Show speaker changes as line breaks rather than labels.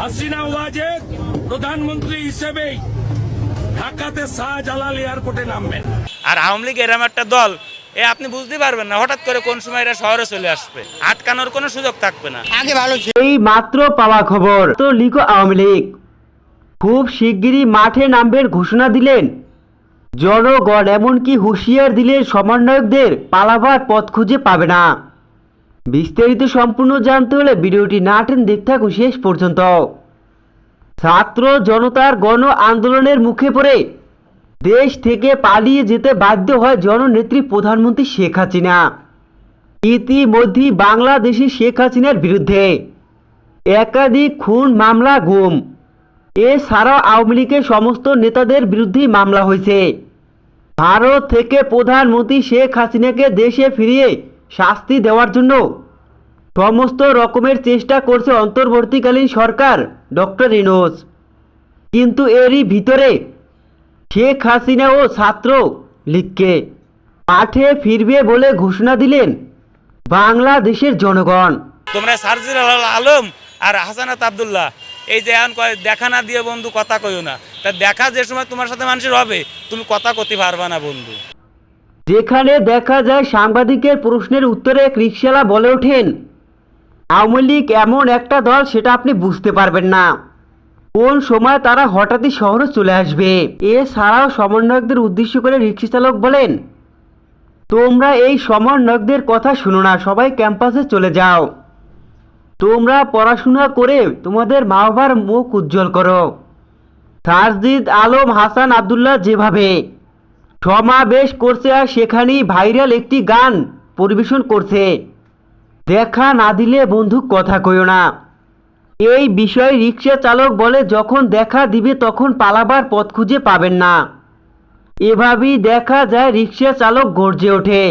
হাসিনা ওয়াজেদ প্রধানমন্ত্রী হিসেবেই ঢাকাতে শাহজালাল এয়ারপোর্টে নামবেন।
আর আওয়ামী লীগ এরম একটা দল এ আপনি বুঝতে পারবেন না হঠাৎ করে কোন সময় এরা শহরে চলে আসবে। আটকানোর কোনো সুযোগ থাকবে না।
আগে ভালো এই মাত্র পাওয়া খবর। তো লিখো আওয়ামী লীগ। খুব শিগগিরই মাঠে নামবের ঘোষণা দিলেন। জনগণ এমনকি হুঁশিয়ার দিলে সমন্বয়কদের পালাবার পথ খুঁজে পাবে না। বিস্তারিত সম্পূর্ণ জানতে হলে ভিডিওটি না টেন দেখতে থাকুন শেষ পর্যন্ত। ছাত্র জনতার গণ আন্দোলনের মুখে পড়ে দেশ থেকে পালিয়ে যেতে বাধ্য হয় জননেত্রী প্রধানমন্ত্রী শেখ হাসিনা। ইতিমধ্যেই বাংলাদেশি শেখ হাসিনার বিরুদ্ধে একাধিক খুন মামলা গুম। এছাড়াও আওয়ামী লীগের সমস্ত নেতাদের বিরুদ্ধেই মামলা হয়েছে। ভারত থেকে প্রধানমন্ত্রী শেখ হাসিনাকে দেশে ফিরিয়ে শাস্তি দেওয়ার জন্য। সমস্ত রকমের চেষ্টা করছে অন্তর্বর্তীকালীন সরকার, ডক্টর ইনোস কিন্তু এরই ভিতরে শেখ হাসিনা ও ছাত্র লীগকে মাঠে ফিরবে বলে ঘোষণা দিলেন বাংলাদেশের জনগণ।
তোমরা সার্জিল আলম আর হাসানাত আবদুল্লাহ, এই যে এখন দেখা না দিয়ে বন্ধু কথা কইও না। তা দেখা যে সময় তোমার সাথে মানুষের হবে, তুমি কথা কতি পারবা না বন্ধু।
যেখানে দেখা যায় সাংবাদিকের প্রশ্নের উত্তরে এক রিক্সালা বলে ওঠেন, আওয়ামী লীগ এমন একটা দল, সেটা আপনি বুঝতে পারবেন না। কোন সময় তারা হঠাৎই শহরে চলে আসবে? এছাড়াও সমন্বয়কদের উদ্দেশ্য করে রিক্সা চালক বলেন, তোমরা এই সমন্বয়কদের কথা শুনো না, সবাই ক্যাম্পাসে চলে যাও। তোমরা পড়াশোনা করে তোমাদের মা বাবার মুখ উজ্জ্বল করো। সারজিদ আলম, হাসান আবদুল্লাহ যেভাবে সমাবেশ করছে আর সেখানেই ভাইরাল একটি গান পরিবেশন করছে। দেখা না দিলে বন্ধু কথা কইও না। এই বিষয়ে রিক্সা চালক বলে, যখন দেখা দিবে তখন পালাবার পথ খুঁজে পাবেন না। এভাবেই দেখা যায় রিক্সা চালক গর্জে ওঠে।